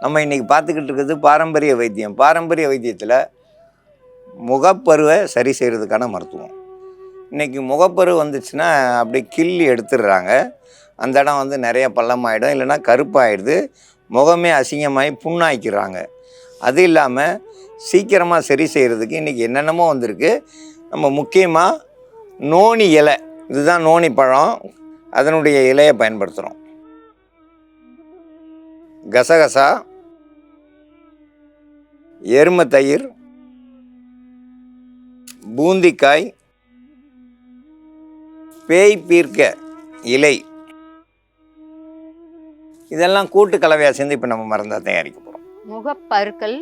நம்ம இன்றைக்கி பார்த்துக்கிட்டு இருக்கிறது பாரம்பரிய வைத்தியம். பாரம்பரிய வைத்தியத்தில் முகப்பருவை சரி செய்கிறதுக்கான மருத்துவம். இன்றைக்கி முகப்பரு வந்துச்சுன்னா அப்படி கிள்ளி எடுத்துடுறாங்க. அந்த இடம் வந்து நிறைய பள்ளமாயிடும். இல்லைன்னா கருப்பாயிடுது. முகமே அசிங்கமாகி புண்ணாக்கிடுறாங்க. அது இல்லாமல் சீக்கிரமாக சரி செய்கிறதுக்கு இன்றைக்கி என்னென்னமோ வந்திருக்கு. நம்ம முக்கியமாக நோனி இலை. இதுதான் நோனி பழம். அதனுடைய இலையை பயன்படுத்துகிறோம் கசகசா எருமை தயிர் பூந்திக்காய் பேய் பீர்க்க இலை. இதெல்லாம் கூட்டு கலவையாக சேர்ந்து இப்போ நம்ம மருந்தை தயாரிக்க போகிறோம் முகப்பருக்கள்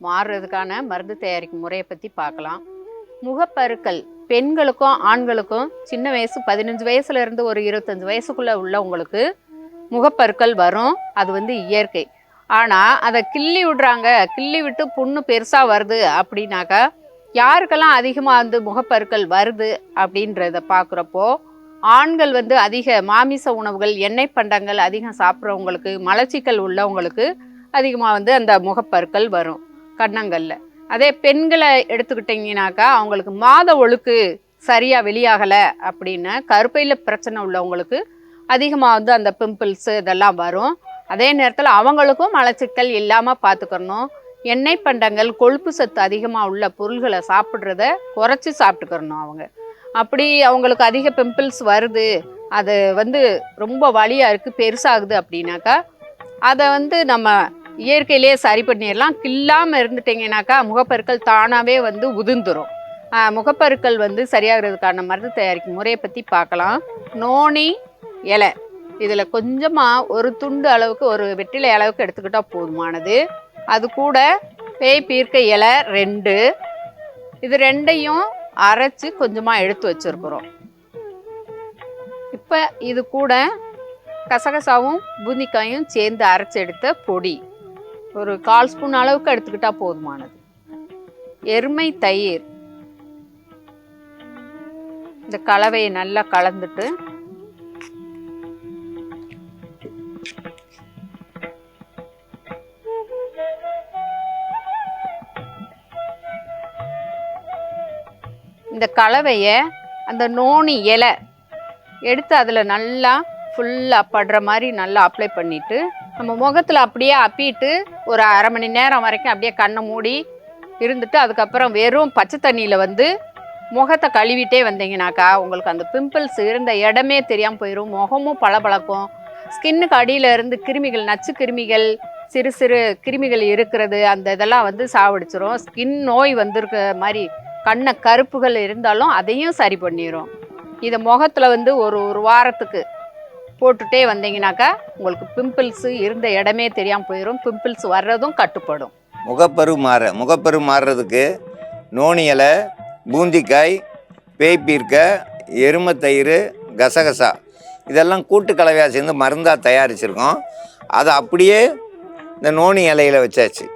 மாறுறதுக்கான மருந்து தயாரிக்கும் முறையை பற்றி பார்க்கலாம். முகப்பருக்கள் பெண்களுக்கும் ஆண்களுக்கும் சின்ன வயசு பதினஞ்சு வயசுலேருந்து ஒரு இருபத்தஞ்சு வயசுக்குள்ளே உள்ளவங்களுக்கு முகப்பருக்கள் வரும். அது வந்து இயற்கை. ஆனால் அதை கிள்ளி விடுறாங்க. கிள்ளி விட்டு புண்ணு பெருசாக வருது அப்படின்னாக்கா யாருக்கெல்லாம் அதிகமாக வந்து முகப்பருக்கள் வருது அப்படின்றத பார்க்குறப்போ ஆண்கள் வந்து அதிக மாமிச உணவுகள் எண்ணெய் பண்டங்கள் அதிகம் சாப்பிட்றவங்களுக்கு மலச்சிக்கல் உள்ளவங்களுக்கு அதிகமாக வந்து அந்த முகப்பருக்கள் வரும் கன்னங்களில். அதே பெண்களை எடுத்துக்கிட்டிங்கனாக்கா அவங்களுக்கு மாத ஒழுக்கு சரியாக வெளியாகலை அப்படின்னா கருப்பையில் பிரச்சனை உள்ளவங்களுக்கு அதிகமாக வந்து அந்த பிம்பிள்ஸு இதெல்லாம் வரும். அதே நேரத்தில் அவங்களுக்கும் மலச்சிக்கல் இல்லாமல் பார்த்துக்கணும் எண்ணெய் பண்டங்கள் கொழுப்பு சத்து அதிகமாக உள்ள பொருள்களை சாப்பிட்றத குறைச்சி சாப்பிட்டுக்கிறணும் அவங்க. அப்படி அவங்களுக்கு அதிக பிம்பிள்ஸ் வருது அது வந்து ரொம்ப வழியாக இருக்குது பெருசாகுது அப்படின்னாக்கா அதை வந்து நம்ம இயற்கையிலேயே சரி பண்ணிடலாம் கில்லாமல் இருந்துட்டிங்கனாக்கா முகப்பருக்கள் தானாகவே வந்து உதிர்ந்துரும். முகப்பருக்கள் வந்து சரியாகிறதுக்கான மருந்து தயாரிக்கும் முறையை பற்றி பார்க்கலாம் நோனி இலை. இதில் கொஞ்சமாக ஒரு துண்டு அளவுக்கு ஒரு வெற்றிலை அளவுக்கு எடுத்துக்கிட்டால் போதுமானது. அது கூட பேய் பீர்க்க இலை ரெண்டு. இது ரெண்டையும் அரைச்சி கொஞ்சமாக எடுத்து வச்சுருக்குறோம். இப்போ இது கூட கசகசாவும் பூந்திக்காயும் சேர்ந்து அரைச்சி எடுத்த பொடி. ஒரு கால் ஸ்பூன் அளவுக்கு எடுத்துக்கிட்டால் போதுமானது. எருமை தயிர். இந்த கலவையை நல்லா கலந்துட்டு இந்த கலவையை அந்த நோனி இலை எடுத்து அதில் நல்லா ஃபுல்லாக படுற மாதிரி நல்லா அப்ளை பண்ணிவிட்டு நம்ம முகத்தில் அப்படியே அப்பிட்டு ஒரு அரை மணி நேரம் வரைக்கும் அப்படியே கண்ணை மூடி இருந்துட்டு அதுக்கப்புறம் வெறும் பச்சை தண்ணியில் வந்து முகத்தை கழுவிட்டே வந்தீங்கனாக்கா உங்களுக்கு அந்த பிம்பிள்ஸ் இருந்த இடமே தெரியாமல் போயிடும் முகமும் பளபளக்கும். ஸ்கின்னுக்கு அடியில் இருந்து கிருமிகள் நச்சு கிருமிகள் சிறு சிறு கிருமிகள் இருக்கிறது அந்த இதெல்லாம் வந்து சாவடிச்சிரும். ஸ்கின் நோய் வந்திருக்க மாதிரி கண்ணை கருப்புகள் இருந்தாலும் அதையும் சரி பண்ணிடும் இதை முகத்தில் வந்து ஒரு ஒரு வாரத்துக்கு போட்டுட்டே வந்தீங்கனாக்கா உங்களுக்கு பிம்பிள்ஸு இருந்த இடமே தெரியாமல் போயிடும் பிம்பிள்ஸ் வர்றதும் கட்டுப்படும். முகப்பரு மாற முகப்பரு மாறுறதுக்கு நோனி இலை பூந்திக்காய் பேய் பீர்க்க எருமை தயிர் கசகசா. இதெல்லாம் கூட்டு கலவையாக சேர்ந்து மருந்தாக தயாரிச்சிருக்கோம். அதை அப்படியே இந்த நோனி இலையில வச்சாச்சு.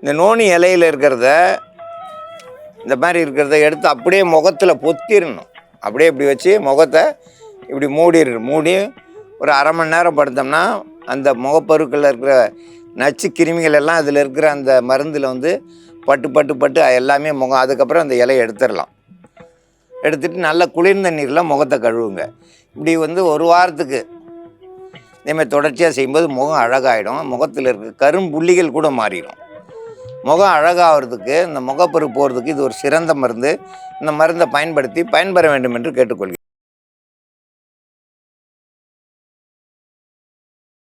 இந்த நோனி இலையில இருக்கிறத இந்த மாதிரி இருக்கிறத எடுத்து அப்படியே முகத்தில் பொத்திடணும் அப்படியே இப்படி வச்சு முகத்தை இப்படி மூடிடு மூடி ஒரு அரை மணி நேரம் படுத்தோம்னா அந்த முகப்பருக்களில் இருக்கிற நச்சு கிருமிகள் எல்லாம் அதில் இருக்கிற அந்த மருந்தில் வந்து பட்டு பட்டு பட்டு எல்லாமே முகம் அதுக்கப்புறம் அந்த இலையை எடுத்துடலாம். எடுத்துகிட்டு நல்ல குளிர்ந்த நீரில் முகத்தை கழுவுங்க. இப்படி வந்து ஒரு வாரத்துக்கு இதேமாதிரி தொடர்ச்சியாக செய்யும்போது முகம் அழகாயிடும். முகத்தில் இருக்க கரும்புள்ளிகள் கூட மாறிடும் முகம் அழகாகிறதுக்கு இந்த முகப்பரு போகிறதுக்கு இது ஒரு சிறந்த மருந்து. இந்த மருந்தை பயன்படுத்தி பயன்பெற வேண்டும் என்று கேட்டுக்கொள்கிறேன்.